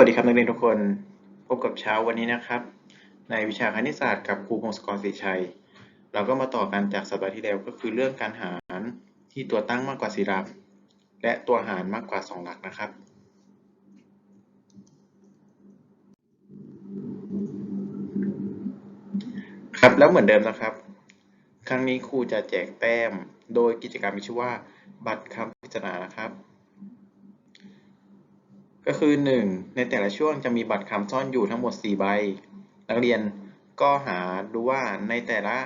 สวัสดีครับนักเรียนทุกคน พบกับเช้าวันนี้นะครับ ในวิชาคณิตศาสตร์กับครูพงศกรศรีชัย เราก็มาต่อกันจากสัปดาห์ที่แล้วก็คือเรื่องการหารที่ตัวตั้งมากกว่า4หลัก และตัวหารมากกว่า2หลักนะครับ ครับแล้วเหมือนเดิมนะครับ ครั้งนี้ครูจะแจกแต้มโดยกิจกรรมมีชื่อว่า บัตรคำปริศนานะครับ ก็คือ 1 ในแต่ละช่วงจะมีบัตรคำซ่อนอยู่ทั้งหมด 4 ใบ นักเรียนก็หาดูว่าในแต่ละ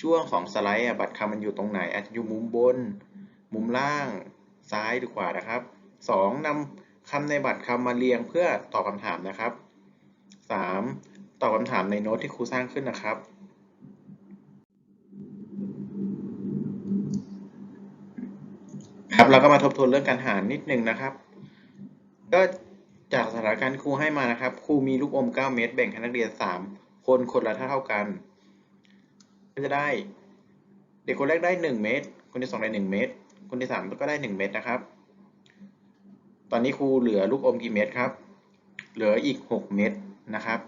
ช่วงของสไลด์บัตรคำมันอยู่ตรงไหน อาจจะอยู่มุมบน มุมล่าง ซ้ายหรือขวานะครับ 2. นำคำในบัตรคำมาเรียงเพื่อตอบคำถามนะครับ 3. ตอบคำถามในโน้ตที่ครูสร้างขึ้นนะครับ ครับเราก็มาทบทวนเรื่องการหารนิดนึงนะครับ ก็จากสถานการณ์ครูให้มานะครับ ครูมีลูกอม 9 เม็ดแบ่งให้นักเรียน 3 คนคนละเท่าเท่ากัน ก็จะได้ เด็กคนแรกได้ 1 เม็ดคนที่ 2 ได้ 1 เม็ดคนที่ 3 ก็ได้ 1 เม็ดนะครับ ตอนนี้ครูเหลือลูกอมกี่เม็ดครับ เหลืออีก 6 เม็ดนะครับ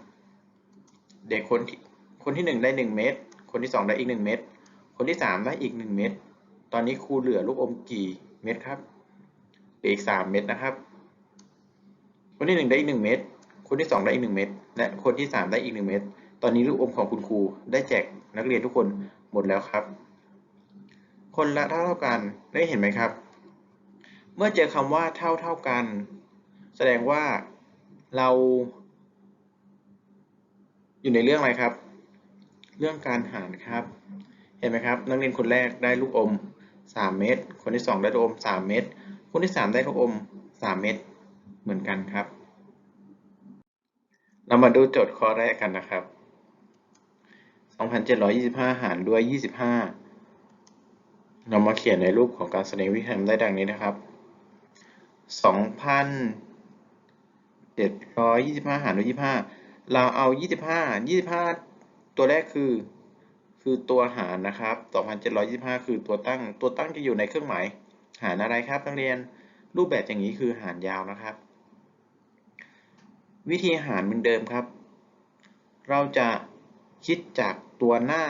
เด็กคนที่คนที่ 1 ได้ 1 เม็ดคนที่ 2 ได้อีก 1 เม็ดคนที่ 3 ได้อีก 1 เม็ดตอนนี้ครูเหลือลูกอมกี่เม็ดครับเหลืออีก 3 เม็ดนะครับ คนที่หนึ่งได้อีกหนึ่งเม็ดคนที่สองได้อีกหนึ่งเม็ดและคนที่สามได้อีกหนึ่งเม็ดตอนนี้ลูกอมของคุณครูได้แจกนักเรียนทุกคนหมดแล้วครับ คนละเท่าเท่ากันได้เห็นไหมครับ เมื่อเจอคำว่าเท่าเท่ากัน แสดงว่าเรา อยู่ในเรื่องอะไรครับ เรื่องการหารครับ เห็นไหมครับ นักเรียนคนแรกได้ลูกอม 3 เม็ดคนที่ 2 ได้ลูกอม 3 เม็ดคนที่ 3 ได้ลูกอม 3 เม็ด เหมือนกันครับ เรามาดูโจทย์ข้อแรกกันนะครับ 2,725 หารด้วย 25 เรามาเขียนในรูปของการแสดงวิธีทำได้ดังนี้นะครับ 2,725 หารด้วย 25 เราเอา 25 25 ตัวแรกคือคือตัวหารนะครับ 2,725 คือตัวตั้ง ตัวตั้งจะอยู่ในเครื่องหมาย หารอะไรครับนักเรียน รูปแบบอย่างนี้คือหารยาวนะครับ วิธีหารเหมือนเดิมครับ เราจะคิดจากตัวหน้า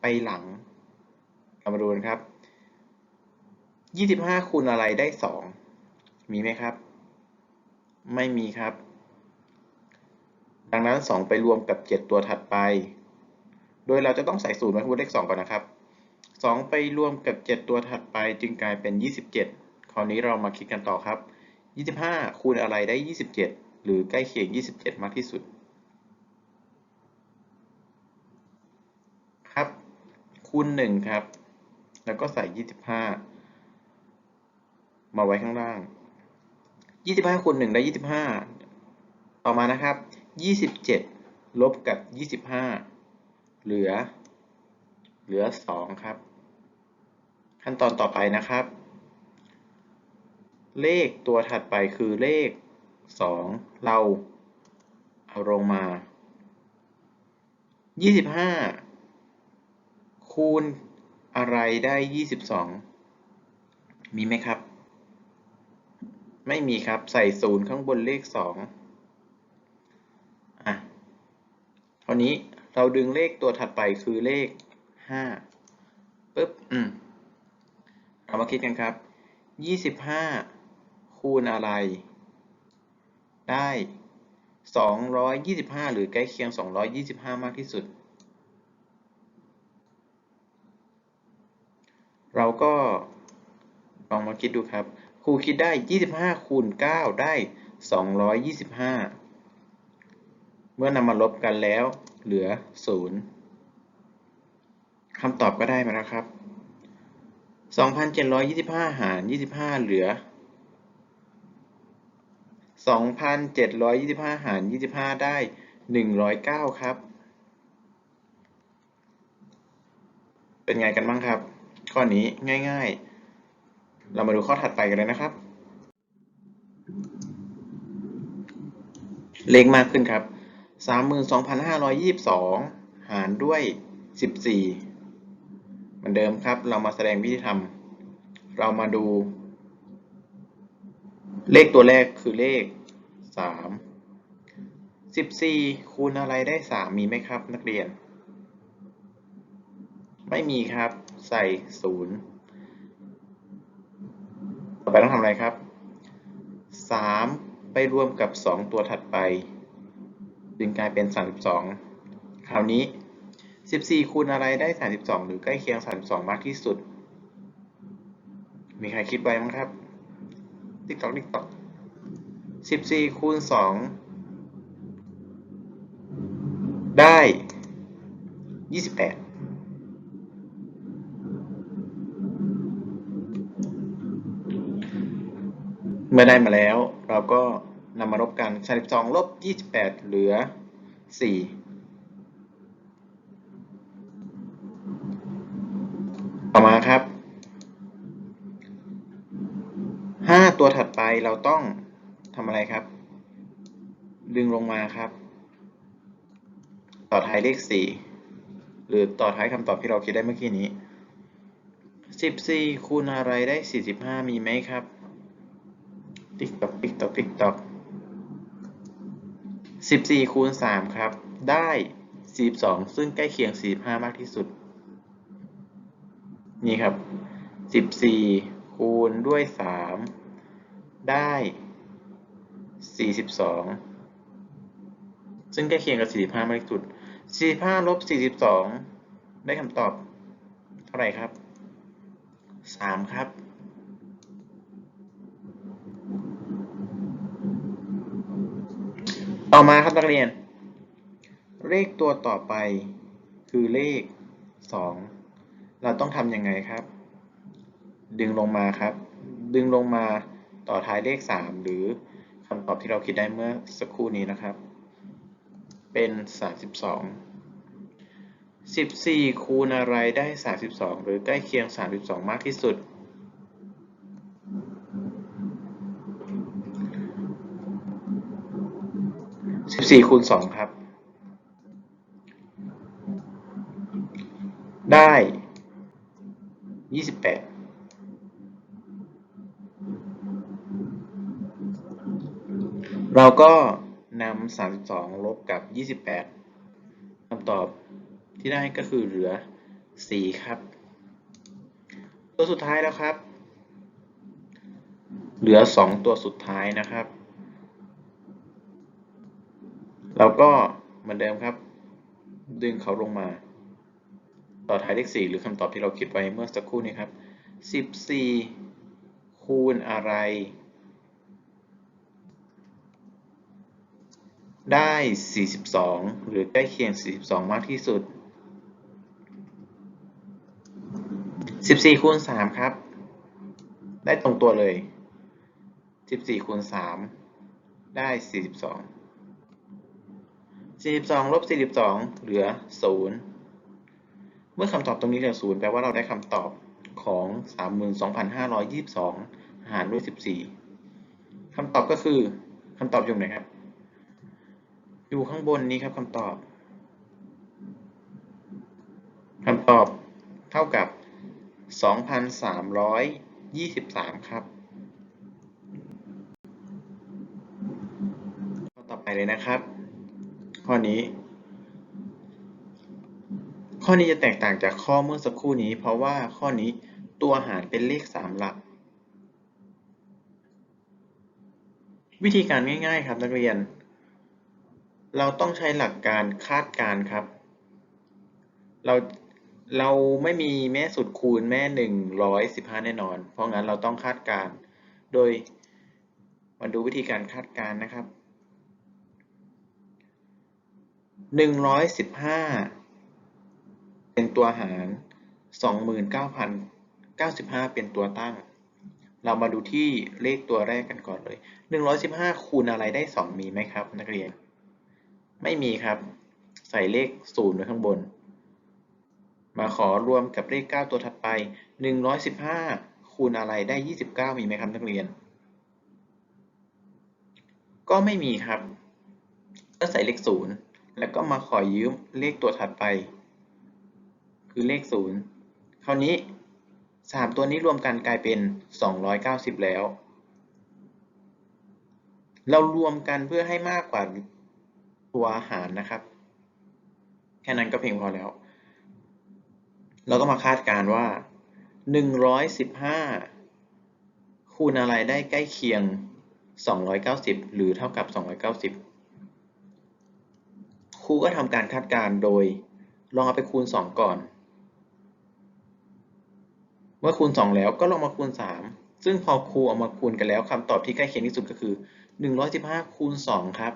ไปหลังเรามาดูกันครับ 25 คูณอะไรได้ 2 มีไหมครับ ไม่มีครับ ดังนั้น 2 ไปรวมกับ 7 ตัวถัดไป โดยเราจะต้องใส่ศูนย์ไว้ข้างบนเลข2ก่อนนะครับ 2 ไปรวมกับ 7 ตัวถัดไปจึงกลายเป็น 27 คราวนี้เรามาคิดกันต่อครับ 25 คูณอะไรได้ 27 หรือใกล้เคียง 27 มากที่สุด ครับ คูณ 1 ครับ แล้วก็ใส่ 25 มาไว้ข้างล่าง 25คูณ1ได้ 25 ต่อมานะครับ 27 ลบกับ 25 เหลือ เหลือ 2 ครับ ขั้นตอนต่อไปนะครับ เลขตัวถัดไปคือเลข 2 เราเอาลงมา 25 คูณอะไรได้ 22 มีไหมครับ ไม่มีครับใส่ศูนย์ข้างบนเลข 2 อะคราวนี้เราดึงเลขตัวถัดไปคือเลข 5ปึ๊บอืมเรามาคิดกันครับ 25 คูณอะไร ได้ 225 หรือใกล้เคียง 225 มากที่สุด เราก็ลองมาคิดดูครับ ครูคิดได้ 25 คูณ 9 ได้ 225 เมื่อนำมาลบกันแล้วเหลือ 0คำตอบก็ได้มาแล้วครับ 2,725 หาร 25 เหลือ 2,725 หาร 25 ได้ 109 ครับ เป็นไงกันบ้างครับ ข้อนี้ง่าย ๆ เรามาดูข้อถัดไปกันเลยนะครับ เลขมากขึ้นครับ 32,522 หารด้วย 14 เหมือนเดิมครับ เรามาแสดงวิธีทำเรามาดู เลขตัวแรกคือเลข 3 14 คูณอะไรได้ 3 มีไหมครับ นักเรียน ไม่มีครับ ใส่ 0 ต่อไปต้องทำอะไรครับ 3 ไปรวมกับ 2 ตัวถัดไป จึงกลายเป็น 32 คราวนี้ 14 คูณอะไรได้ 32 หรือใกล้เคียง 32 มากที่สุด มีใครคิดไว้มั้งครับ ติ๊กตอกติ๊กตอกสิบสี่คูณสองได้ยี่สิบแปดเมื่อได้มาแล้ว เราก็นำมาลบกันสสิบองลบยี่สิบแปดเหลือสี่ต่อมาครับ 5 ตัวถัดไปเราต้องทำอะไรครับ ดึงลงมาครับ ต่อท้ายเลข 4 หรือต่อท้ายคำตอบที่เราคิดได้เมื่อกี้นี้ 14 คูณอะไรได้ 45 มีไหมครับ ติ๊กตอกติ๊กตอกติ๊กตอก14 คูณ 3 ครับ ได้ 42 ซึ่งใกล้เคียง 45 มากที่สุด นี่ครับ 14 คูณด้วย 3 ได้ 42 ซึ่งใกล้เคียงกับ 45 มากที่สุด 45ลบ42 ได้คำตอบเท่าไหร่ครับ 3 ครับต่อมาครับนักเรียน เลขตัวต่อไปคือเลข 2 เราต้องทำยังไงครับ ดึงลงมาครับ ดึงลงมา ต่อท้ายเลข 3 หรือคำตอบที่เราคิดได้เมื่อสักครู่นี้นะครับ เป็น 32 14 คูณอะไรได้ 32 หรือใกล้เคียง 32 มากที่สุด 14 คูณ 2 ครับ ได้ 28 เราก็นำ32 ลบกับ 28คำตอบที่ได้ก็คือเหลือ 4 ครับ ตัวสุดท้ายแล้วครับ เหลือ 2 ตัวสุดท้ายนะครับ เราก็เหมือนเดิมครับ ดึงเขาลงมา ต่อท้ายเลข 4 หรือคำตอบที่เราคิดไว้เมื่อสักครู่นี้ครับ 14 คูณอะไร ได้ 42 หรือใกล้เคียง 42 มากที่สุด 14 คูณ 3 ครับ ได้ตรงตัวเลย 14 คูณ 3 ได้ 42 42 ลบ 42 เหลือ 0 เมื่อคำตอบตรงนี้เหลือ 0 แปลว่าเราได้คำตอบของ 32,522 หารด้วย 14 คำตอบก็คือ คำตอบอยู่ไหนครับ อยู่ข้างบนนี้ครับคำตอบคำตอบเท่ากับ 2,323 ครับข้อต่อไปเลยนะครับ ข้อนี้ ข้อนี้จะแตกต่างจากข้อเมื่อสักครู่นี้ เพราะว่าข้อนี้ตัวหารเป็นเลข 3 หลัก วิธีการง่าย ๆ ครับนักเรียน เราต้องใช้หลักการคาดการครับ เราเราไม่มีแม่สุดคูณแม่115แน่นอน เพราะงั้นเราต้องคาดการ โดยมาดูวิธีการคาดการนะครับ115เป็นตัวหาร29,095เป็นตัวตั้ง เรามาดูที่เลขตัวแรกกันก่อนเลย115คูณอะไรได้2มีไหมครับ นักเรียน ไม่มีครับ ใส่เลข0ไว้ข้างบน มาขอรวมกับเลข 9 ตัวถัดไป 115 คูณอะไรได้ 29 มีไหมครับนักเรียน ก็ไม่มีครับ ก็ใส่เลข0แล้วก็มาขอยืมเลขตัวถัดไป คือเลข0คราวนี้3ตัวนี้รวมกันกลายเป็น 290 แล้ว เรารวมกันเพื่อให้มากกว่า ตัวหารนะครับ แค่นั้นก็เพียงพอแล้ว เราก็มาคาดการ์ว่า 115 คูณอะไรได้ใกล้เคียง 290 หรือเท่ากับ 290 ครูก็ทำการคาดการโดยลองเอาไปคูณ 2 ก่อน เมื่อคูณ 2 แล้วก็ลองมาคูณ 3 ซึ่งพอครูเอามาคูณกันแล้วคำตอบที่ใกล้เคียงที่สุดก็คือ 115 คูณ 2 ครับ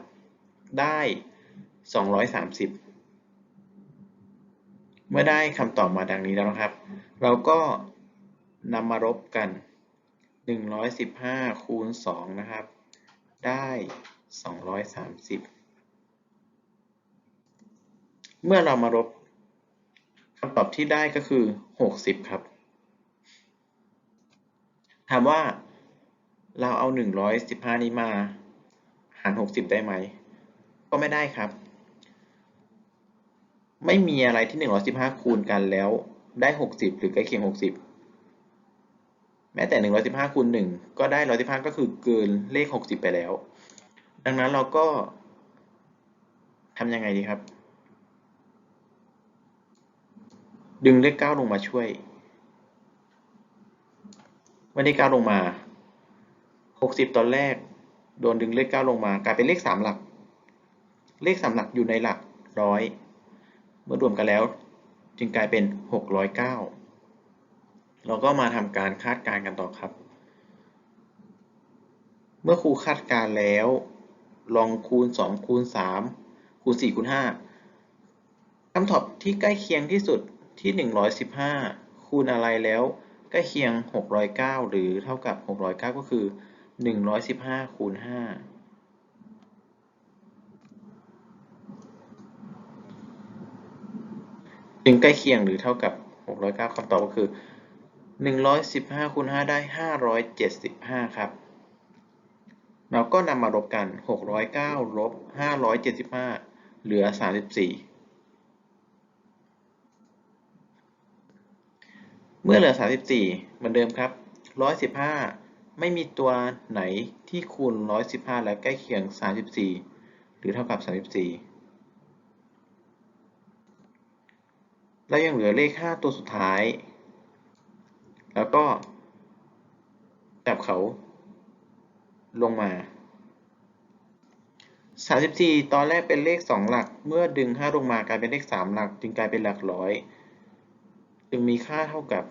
ได้ 230 เมื่อได้คำตอบมาดังนี้แล้วนะครับ เราก็นำมารบกัน 115 คูณ 2 นะครับ ได้ 230 เมื่อเรามารบคำตอบที่ได้ก็คือ 60 ครับ ถามว่าเราเอา 115 นี้มาหาร 60 ได้ไหม ก็ไม่ได้ครับ ไม่มีอะไรที่ 115 คูณกันแล้วได้ 60 หรือใกล้เคียง 60 แม้แต่ 115 คูณ 1 ก็ได้ 115 ก็คือเกินเลข 60 ไปแล้ว ดังนั้นเราก็ทำยังไงดีครับ ดึงเลข 9 ลงมาช่วยเมื่อเลข 9 ลงมา 60 ตอนแรก โดนดึงเลข 9 ลงมากลายเป็นเลข 3 หลัก เลข3หลักอยู่ในหลักร้อยเมื่อรวมกันแล้ว จึงกลายเป็น 609 เราก็มาทำการคาดการณ์กันต่อครับ เมื่อครูคาดการณ์แล้ว ลองคูณ 2 คูณ 3 คูณ 4 คูณ 5คำตอบที่ใกล้เคียงที่สุดที่ 115 คูณอะไรแล้วใกล้เคียง 609 หรือเท่ากับ 609 ก็คือ 115 คูณ 5 จึงใกล้เคียงหรือเท่ากับ 609คำตอบก็คือ 115คูณ5ได้ 575 ครับ เราก็นำมารบกัน 609ลบ575 เหลือ 34 เมื่อเหลือ 34 เหมือนเดิมครับ 115 ไม่มีตัวไหนที่คูณ 115 และใกล้เคียง 34 หรือเท่ากับ 34 แล้วยังเหลือเลข 5 ตัวสุดท้าย แล้วก็จับเขาลงมา 34 ตอนแรกเป็นเลข 2 หลัก เมื่อดึง 5 ลงมากลายเป็นเลข 3 หลัก จึงกลายเป็นหลักร้อย จึงมีค่าเท่ากับ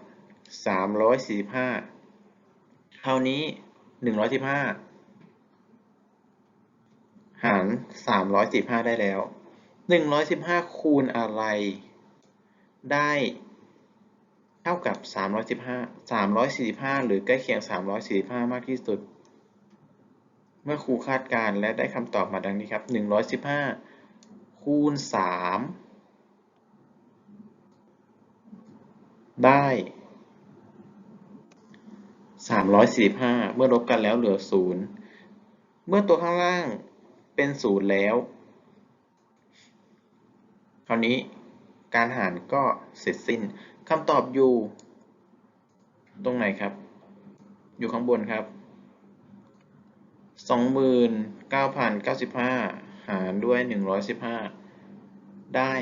345 คราวนี้ 115 หาร 315 ได้แล้ว 115 คูณอะไร ได้เท่ากับ 315 345 หรือใกล้เคียง 345 มากที่สุด เมื่อครูคาดการณ์และได้คำตอบมาดังนี้ครับ 115 คูณ 3 ได้ 345 เมื่อลบกันแล้วเหลือ 0 เมื่อตัวข้างล่างเป็น 0 แล้ว คราวนี้ การหารก็เสร็จสิ้นคำตอบอยู่ ตรงไหนครับ อยู่ข้างบนครับ 29,095 หารด้วย 115 ได้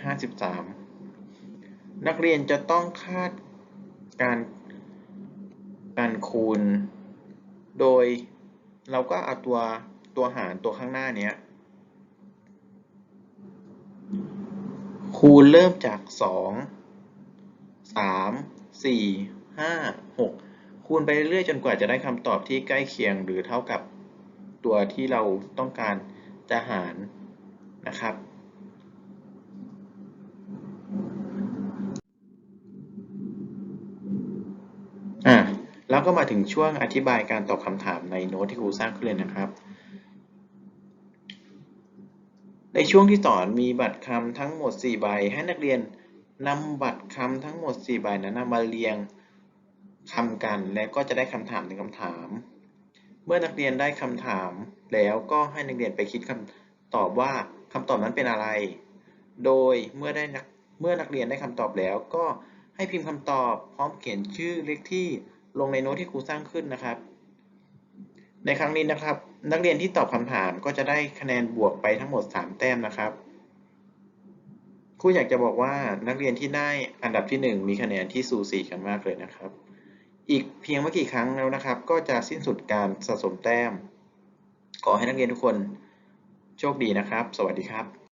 253 นักเรียนจะต้องคาดการการคูณ โดยเราก็เอาตัวตัวหารตัวข้างหน้าเนี้ย คูณเริ่มจาก2 3 4 5 6คูณไปเรื่อยๆจนกว่าจะได้คำตอบที่ใกล้เคียงหรือเท่ากับตัวที่เราต้องการจะหารนะครับ อะแล้วก็มาถึงช่วงอธิบายการตอบคำถามในโน้ตที่ครูสร้างขึ้นเลยนะครับ ในช่วงที่สอนมีบัตรคำทั้งหมด 4 ใบ ให้นักเรียนนำบัตรคำทั้งหมด 4 ใบนั้นมาเรียงคำกัน แล้วก็จะได้คำถามหนึ่งคำถาม เมื่อนักเรียนได้คำถามแล้วก็ให้นักเรียนไปคิดคำตอบว่าคำตอบนั้นเป็นอะไร โดยเมื่อได้นักเมื่อนักเรียนได้คำตอบแล้ว ก็ให้พิมพ์คำตอบพร้อมเขียนชื่อเลขที่ลงในโน้ตที่ครูสร้างขึ้นนะครับ ในครั้งนี้นะครับ นักเรียนที่ตอบคำถามก็จะได้คะแนนบวกไปทั้งหมด 3 แต้มนะครับครูอยากจะบอกว่านักเรียนที่ได้อันดับที่ 1 มีคะแนนที่สูสีกันมากเลยนะครับ อีกเพียงไม่กี่ครั้งแล้วนะครับ ก็จะสิ้นสุดการสะสมแต้ม ขอให้นักเรียนทุกคนโชคดีนะครับ สวัสดีครับ